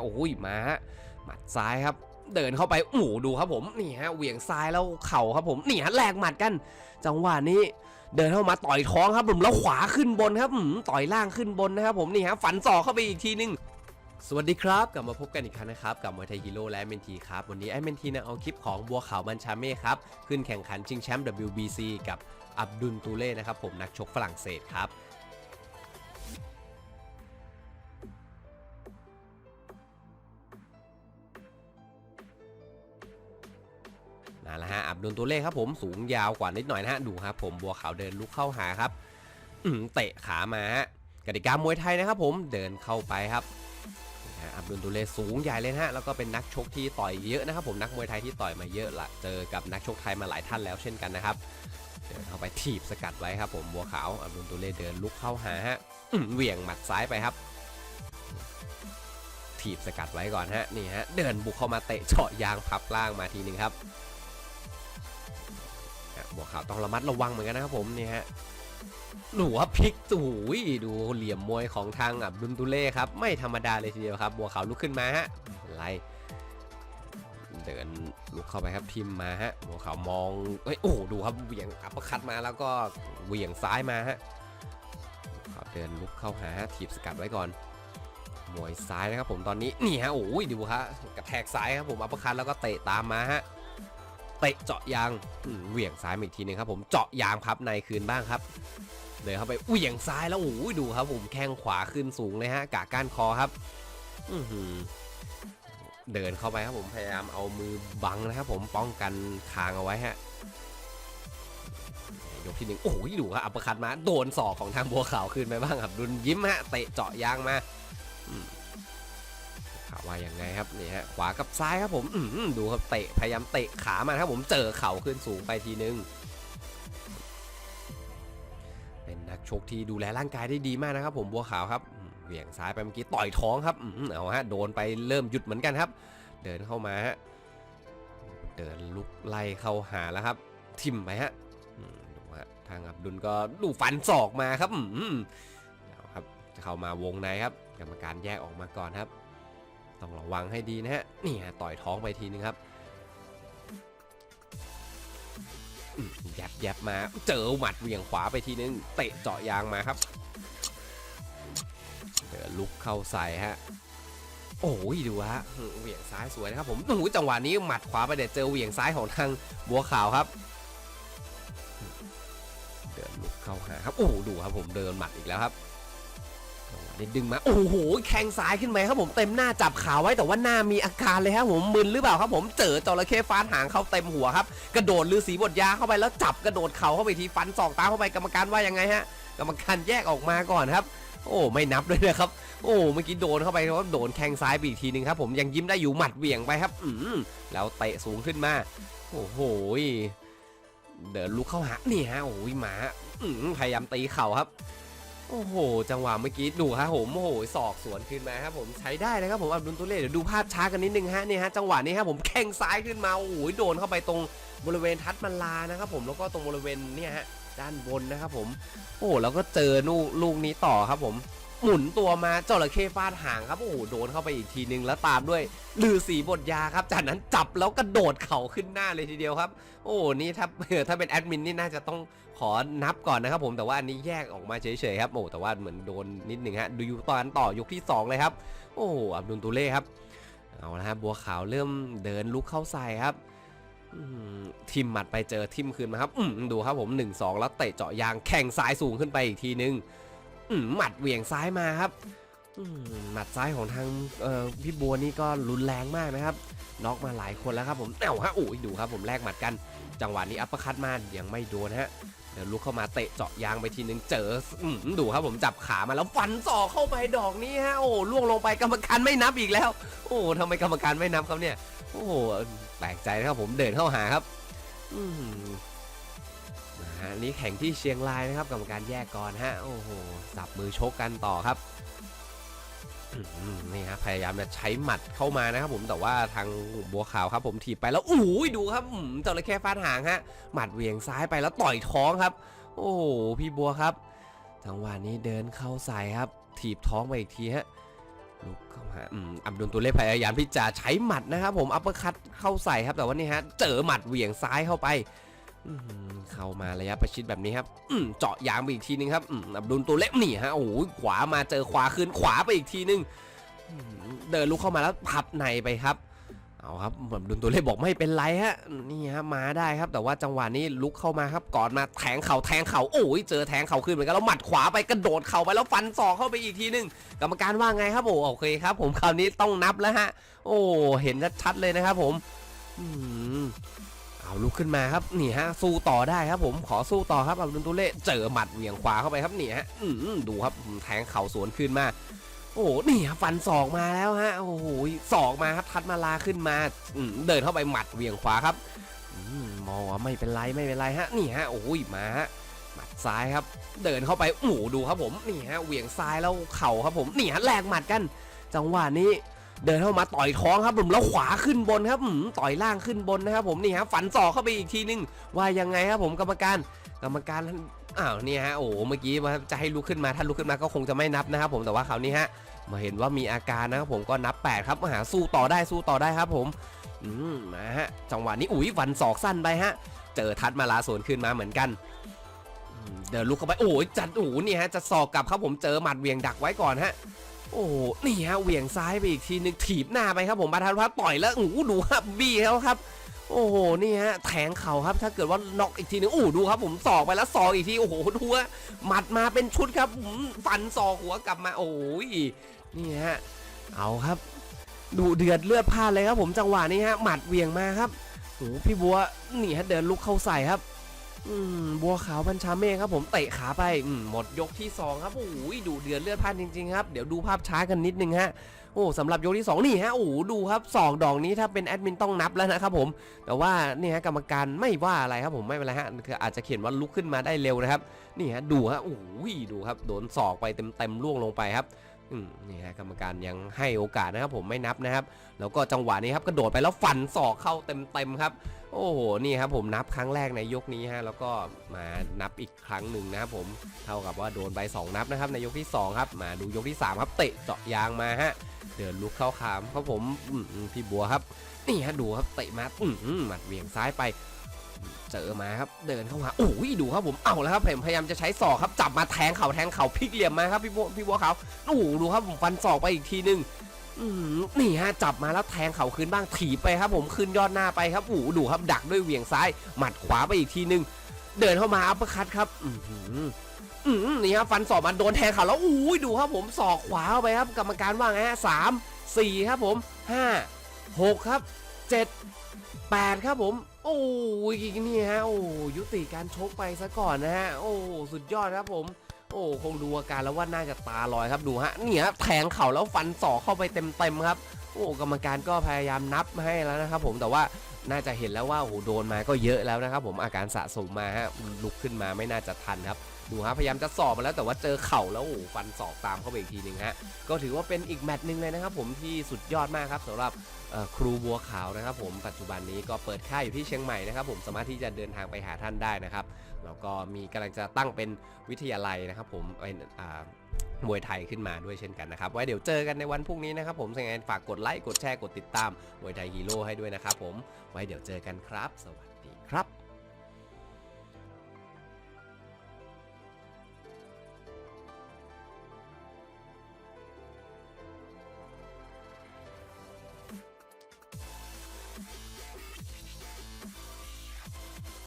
โอ้ยมาฮะหมัดซ้ายครับ เดินเข้าไปโอ้ดูครับผมนี่ฮะเหวี่ยงซ้ายแล้วเข่าครับผมนี่ฮะแลกหมัดกัน จังหวะนี้เดินเข้ามาต่อยท้องครับผมแล้วขวาขึ้นบนครับต่อยล่างขึ้นบนนะครับผมนี่ฮะฝันศอกเข้าไปอีกทีนึงสวัสดีครับ กลับมาพบกันอีกครั้งนะครับ กับมวยไทยฮีโร่และเมนทีครับ วันนี้ไอเมนทีนะเอาคลิปของบัวขาวบัญชาเม่ครับ ขึ้นแข่งขันชิงแชมป์ WBC กับอับดุลตูเล่นะครับผมนักชกฝรั่งเศสครับ นั่นแหละฮะอับดุลตัวเลขครับผมสูงยาวกว่านิดหน่อยนะฮะดูครับผมบัวขาวเดินลุกเข้าหาครับเตะขามาฮะกติกามวยไทยนะครับผมเดินเข้าไปครับอับดุลตัวเลขสูงใหญ่เลยนะฮะแล้วก็เป็นนักชกที่ต่อยเยอะนะครับผมนักมวยไทยที่ต่อยมาเยอะละเจอกับนักชกไทยมาหลายท่านแล้วเช่นกันนะครับเดินเข้าไปถีบสกัดไว้ครับผมบัวขาวอับดุลตัวเลขเดินลุกเข้าหาฮะเหวี่ยงหมัดซ้ายไปครับ ถีบสกัดไว้ก่อนฮะนี่ฮะเดินบุกเข้ามาเตะเจาะยางพับล่างมาทีหนึ่งครับ บัวขาวต้องระมัดระวังเหมือนกันนะครับผมนี่ฮะหนูว่าพลิกตูยดูเหลี่ยมมวยของทางอับดุลตุเล่ครับไม่ธรรมดาเลยทีเดียวครับ บัวขาวลุกขึ้นมาฮะไล่เดินลุกเข้าไปครับทิมมาฮะบัวขาวมองเฮ้ยโอ้ดูครับเหวี่ยงอัปเปร์คัดมาแล้วก็เหวี่ยงซ้ายมาฮะขาวเดินลุกเข้าหาถีบสกัดไว้ก่อนมวยซ้ายนะครับผมตอนนี้นี่ฮะโอ้ยดูฮะกระแทกซ้ายครับผมอัปเปร์คัดแล้วก็เตะตามมาฮะ เตะเจาะยางเหวี่ยงซ้ายอีกทีหนึงครับผมเจาะยางพับในคืนบ้างครับเดินเข้าไปเหวี่ยงซ้ายแล้วโอ้ยดูครับผมแข้งขวาขึ้นสูงเลยฮะกะก้านคอครับอืเดินเข้าไปครับผมพยายามเอามือบังนะครับผมป้องกันคางเอาไว้ฮะยกที่หนึ่งโอ้ยดูครับอัปคัดมาโดนศอกของทางบัวขาวขึ้นไปบ้างครับดุลยิ้มฮะเตะเจาะยางมา ข่าวว่ายังไงครับนี่ฮะขวากับซ้ายครับผมดูครับเตะพยายามเตะขามาครับผมเจอเข่าขึ้นสูงไปทีนึงเป็นนักชกที่ดูแลร่างกายได้ดีมากนะครับ ผมบัวขาวครับเหวี่ยงซ้ายไปเมื่อกี้ต่อยท้องครับเอาฮะโดนไปเริ่มหยุดเหมือนกันครับ เดินเข้ามาฮะเดินลุกไล่เข้าหาแล้วครับ ทิมไปฮะดูฮะทางอับดุลก็ดูฟันศอกมาครับเอาครับจะเข้ามาวงในครับกรรมการแยกออกมาก่อนครับ ต้องระวังให้ดีนะฮะ นี่ฮะต่อยท้องไปทีนึงครับยับยับมา เจอหมัดเหวี่ยงขวาไปทีนึง เตะเจาะยางมาครับเดินลุกเข้าใส่ฮะ โอ้ยดูฮะ เหวี่ยงซ้ายสวยนะครับผมโอ้จังหวะนี้หมัดขวาไปเด็ดเจอเหวี่ยงซ้ายของทางบัวขาวครับ เดินลุกเข้าหาครับ โอ้ดูครับผมเดินหมัดอีกแล้วครับ ได้ดึงมา โอ้โห แข้งซ้ายขึ้นไปครับผมเต็มหน้าจับขาไว้แต่ว่าหน้ามีอาการเลยครับผมมึนหรือเปล่าครับผมเจอจระเข้ฟาดหางเข้าเต็มหัวครับ กระโดดลือสีบทยาเข้าไปแล้วจับกระโดดเข่าเข้าไปทีฟันศอกตาเข้าไปกรรมการว่ายังไงฮะกรรมการแยกออกมาก่อนครับ โอ้ไม่นับด้วยนะครับ โอ้เมื่อกี้โดนเข้าไปแล้วโดนแข้งซ้ายไปอีกทีนึงครับผมยังยิ้มได้อยู่หมัดเหวี่ยงไปครับ อืมแล้วเตะสูงขึ้นมาโอ้โหเดินลุกเข้าหานี่ฮะโอ้ยหมาพยายามตีเข่าครับ โอ้โห จังหวะเมื่อกี้ดูครับผมโอ้โหศอกสวนขึ้นมาครับผมใช้ได้นะครับผมอับดุลตุเล่เดี๋ยวดูภาพช้ากันนิดนึงฮะนี่ฮะจังหวะนี้ครับผมแข้งซ้ายขึ้นมาโอ้โหโดนเข้าไปตรงบริเวณทัดมันลานะครับผมแล้วก็ตรงบริเวณเนี่ยฮะด้านบนนะครับผม โอ้แล้วก็เจอลูกลูกนี้ต่อครับผม หมุนตัวมาจระเข้ฟาดหางครับโอ้โหโดนเข้าไปอีกทีนึงแล้วตามด้วยลือสีบทยาครับ จากนั้นจับแล้วกระโดดเข่าขึ้นหน้าเลยทีเดียวครับ โอ้โหนี่ถ้าถ้าเป็นแอดมินนี่น่าจะต้องขอนับก่อนนะครับผมแต่ว่าอันนี้แยกออกมาเฉยๆครับโอ้แต่ว่าเหมือนโดนนิดหนึ่งฮะดูตอนต่อยกที่ 2 เลยครับ โอ้อับดุลตุเล่ครับเอาละครับบัวขาวเริ่มเดินลุกเข้าใส่ครับทิมหมัดไปเจอทิมคืนมาครับอืมดูครับผม 1-2 แล้วเตะเจาะยางแข่งซ้ายสูงขึ้นไปอีกทีนึง หมัดเหวี่ยงซ้ายมาครับหมัดซ้ายของทางพี่บัวนี่ก็รุนแรงมากนะครับน็อกมาหลายคนแล้วครับผมเอ้าฮะโอ้ยดูครับผมแลกหมัดกัน จังหวะนี้อัปเปอร์คัตมายังไม่โดนฮะเดี๋ยวลุกเข้ามาเตะเจาะยางไปทีนึงเจออืดูครับผมจับขามาแล้วฟันศอกเข้าไปดอกนี้ฮะโอ้ล่วงลงไปกรรมการไม่นับอีกแล้ว โอ้ทำไมกรรมการไม่นับครับเนี่ย โอ้แปลกใจนะครับผมเดินเข้าหาครับอื ฮะนี่แข่งที่เชียงรายนะครับกรรมการแยกก่อนฮะโอ้โหสับมือชกกันต่อครับนี่ฮะพยายามจะใช้หมัดเข้ามานะครับผมแต่ว่าทางบัวขาวครับ ผมถีบไปแล้วอู้ยดูครับอืมจระเข้ฟาดหางฮะหมัดเหวี่ยงซ้ายไปแล้วต่อยท้องครับ โอ้โหพี่บัวครับจังหวะนี้เดินเข้าใส่ครับ ถีบท้องไปอีกทีฮะลุกเข้าหาอืมอับดุลตัวเล่พยายามที่จะใช้หมัดนะครับผมอัปเปอร์คัตเข้าใส่ครับแต่ว่านี่ฮะเจอหมัดเหวี่ยงซ้ายเข้าไป เข้ามาระยะประชิดแบบนี้ครับอืเจาะยางไปอีกทีนึงครับอับดุลตัวเล็กหนี่ฮะโอ้โหขวามาเจอขวาคืนขวาไปอีกทีนึงเดินลุกเข้ามาแล้วพับในไปครับเอาครับอับดุลตัวเล็กบอกไม่เป็นไรฮะนี่ฮะมาได้ครับ แต่ว่าจังหวะนี้ลุกเข้ามาครับก่อนมาแทงเข่าแทงเข่าโอ้ยเจอแทงเข่าขึ้นเหมือนกันแล้วหมัดขวาไปกระโดดเข่าไปแล้วฟันศอกเข้าไปอีกทีนึงกรรมการว่าไงครับโอ้โอเคครับ ผมคราวนี้ต้องนับแล้วฮะ โอ้เห็นชัดๆเลยนะครับผมอืม เอาลุกขึ้นมาครับนี่ฮะสู้ต่อได้ครับผมขอสู้ต่อครับอับดุลตุเล่เจอหมัดเหวี่ยงขวาเข้าไปครับนี่ฮะอืมดูครับแทงเข่าสวนขึ้นมา โอ้โหนี่ครับฟันศอกมาแล้วฮะโอ้โหศอกมาครับทัดมาลาขึ้นมาอืเดินเข้าไปหมัดเหวี่ยงขวาครับอมองว่าไม่เป็นไรไม่เป็นไรฮะนี่ฮะโอ้ยมาฮะหมัดซ้ายครับ เดินเข้าไปโอ้ดูครับผมนี่ฮะเหวี่ยงซ้ายแล้วเข่าครับผมนี่ฮะแลกหมัดกัน จังหวะนี้ เดินเข้ามาต่อยท้องครับผมแล้วขวาขึ้นบนครับต่อยล่างขึ้นบนนะครับผมนี่ฮะฝันศอกเข้าไปอีกทีนึงว่ายังไงครับผมกรรมการกรรมการนอ้าวนี่ฮะโอ้เมื่อกี้ว่าจะให้ลุกขึ้นมาถ้าลุกขึ้นมาก็คงจะไม่นับนะครับผมแต่ว่าคราวนี้ฮะมาเห็นว่ามีอาการนะครับผมก็นับแปดครับมาหาสู้ต่อได้สู้ต่อได้ครับผมอืมมาฮะจังหวะนี้อุ้ยฟันศอกสั้นไปฮะ เจอทัดมาลาสวนขึ้นมาเหมือนกันเดินลุกเข้าไปโอ้ยจัดโอ้นี่ฮะจะศอกกลับครับผมเจอหมัดเวียงดักไว้ก่อนฮะ โอ้โหนี่ฮะเหวี่ยงซ้ายไปอีกทีนึงถีบหน้าไปครับผมบาทันพัฒต่อยแล้วโอ้โหดูครับบี้เขาครับ โอ้โหนี่ฮะแทงเข่าครับ ถ้าเกิดว่าน็อกอีกทีนึงโอ้โหดูครับผมสอกไปแล้วสอกอีกทีโอ้โหดูฮะหมัดมาเป็นชุดครับอืมฟันสอกหัวกลับมาโอ้ยนี่ฮะเอาครับดูเดือดเลือดพล่านเลยครับผมจังหวะนี้ฮะหมัดเหวี่ยงมาครับโอ้พี่บัวนี่ฮะเดินลุกเข้าใส่ครับ บัวขาวบัญชาเมฆครับผมเตะขาไปมหมดยกที่สองครับโอ้โหดูเดือดเลือดพ่านจริงๆครับเดี๋ยวดูภาพช้ากันนิดนึงฮะโอ้สำหรับยกที่สองนี่ฮะโอ้ดูครับสองดอกนี้ถ้าเป็นแอดมินต้องนับแล้วนะครับผมแต่ว่านี่ฮะกรรมการไม่ว่าอะไรครับผมไม่เป็นไรฮะคืออาจจะเขียนว่าลุกขึ้นมาได้เร็วนะครับนี่ฮะดูฮะโอ้โหดูครับโดนศอกไปเต็มๆล่วงลงไปครับ นี่ฮะกรรมการยังให้โอกาสนะครับผมไม่นับนะครับ แล้วก็จังหวะนี้ครับกระโดดไปแล้วฟันศอกเข้าเต็มๆครับ โอ้โหนี่ครับผมนับครั้งแรกในยกนี้ฮะแล้วก็มานับอีกครั้งหนึ่งนะครับผมเท่ากับว่าโดนไป 2 นับนะครับในยกที่ 2 ครับมาดูยกที่ 3 ครับเตะเจาะยางมาฮะเดินลุกเข้าขามครับผมพี่บัวครับนี่ฮะดูครับเตะมาหมัดเวียงซ้ายไป เจอมาครับเดินเข้าหาโอ้ยดูครับผมเอาแล้วครับผมพยายามจะใช้ศอกครับจับมาแทงเข่าแทงเข่าพลิกเหลี่ยมมาครับพี่บัวพี่บัวขาโอ้ดูครับผมฟันศอกไปอีกทีนึงนี่ฮะจับมาแล้วแทงเข่าคืนบ้างถีบไปครับ ผมขึ้นยอดหน้าไปครับโอ้ดูครับดักด้วยเหวี่ยงซ้าย หมัดขวาไปอีกทีนึง เดินเข้ามาอัปเปอร์คัตครับอืนี่ครับฟันศอกมาโดนแทงเข่าแล้วอุ้ยดูครับผมศอกขวาเข้าไปครับกรรมการว่าไงฮะสามสี่ครับผมห้าหกครับเจ็ดแปดครับผม โอ้ยนี่ฮะโอ้ยุติการชกไปซะก่อนนะฮะโอ้สุดยอดครับผม โอ้คงดูอาการแล้วว่าน่าจะตาลอยครับดูฮะเนี่ยแทงเข่าแล้วฟันศอกเข้าไปเต็มๆครับ โอ้กรรมการก็พยายามนับให้แล้วนะครับผมแต่ว่าน่าจะเห็นแล้วว่าโอ้โดนมาก็เยอะแล้วนะครับผมอาการสะสมมาฮะลุกขึ้นมาไม่น่าจะทันครับ ดูฮะพยายามจะสอบมาแล้วแต่ว่าเจอเข่าแล้วโอ้ฟันศอกตามเข้าไปอีกทีหนึ่งฮะก็ถือว่าเป็นอีกแมตช์หนึ่งเลยนะครับผมที่สุดยอดมากครับสำหรับครูบัวขาวนะครับผมปัจจุบันนี้ก็เปิดค่ายอยู่ที่เชียงใหม่นะครับผมสามารถที่จะเดินทางไปหาท่านได้นะครับแล้วก็มีกำลังจะตั้งเป็นวิทยาลัยนะครับผมเป็นอ่ามวยไทยขึ้นมาด้วยเช่นกันนะครับ ไว้เดี๋ยวเจอกันในวันพรุ่งนี้นะครับผมยังไงฝากกดไลค์กดแชร์กดติดตามมวยไทยฮีโร่ให้ด้วยนะครับผมไว้เดี๋ยวเจอกันครับ สวัสดีครับ